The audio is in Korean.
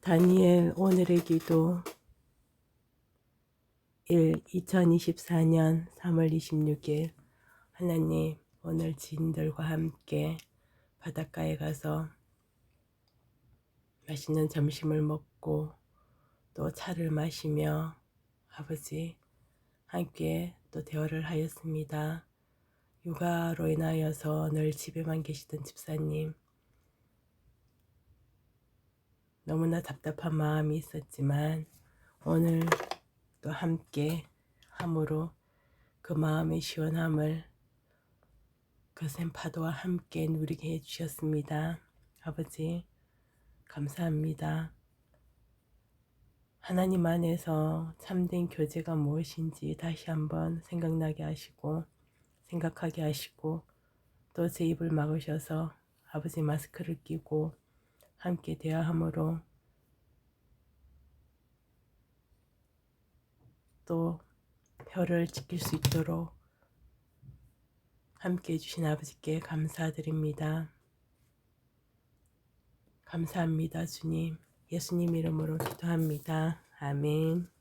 다니엘 오늘의 기도 1. 2024년 3월 26일 하나님 오늘 지인들과 함께 바닷가에 가서 맛있는 점심을 먹고 또 차를 마시며 아버지 함께 또 대화를 하였습니다. 육아로 인하여서 늘 집에만 계시던 집사님 너무나 답답한 마음이 있었지만 오늘 또 함께 함으로 그 마음의 시원함을 거센 파도와 함께 누리게 해주셨습니다. 아버지, 감사합니다. 하나님 안에서 참된 교제가 무엇인지 다시 한번 생각나게 하시고, 생각하게 하시고, 또 제 입을 막으셔서 아버지 마스크를 끼고 함께 대화함으로 또 혀를 지킬 수 있도록 함께 해주신 아버지께 감사드립니다. 감사합니다, 주님. 예수님 이름으로 기도합니다. 아멘.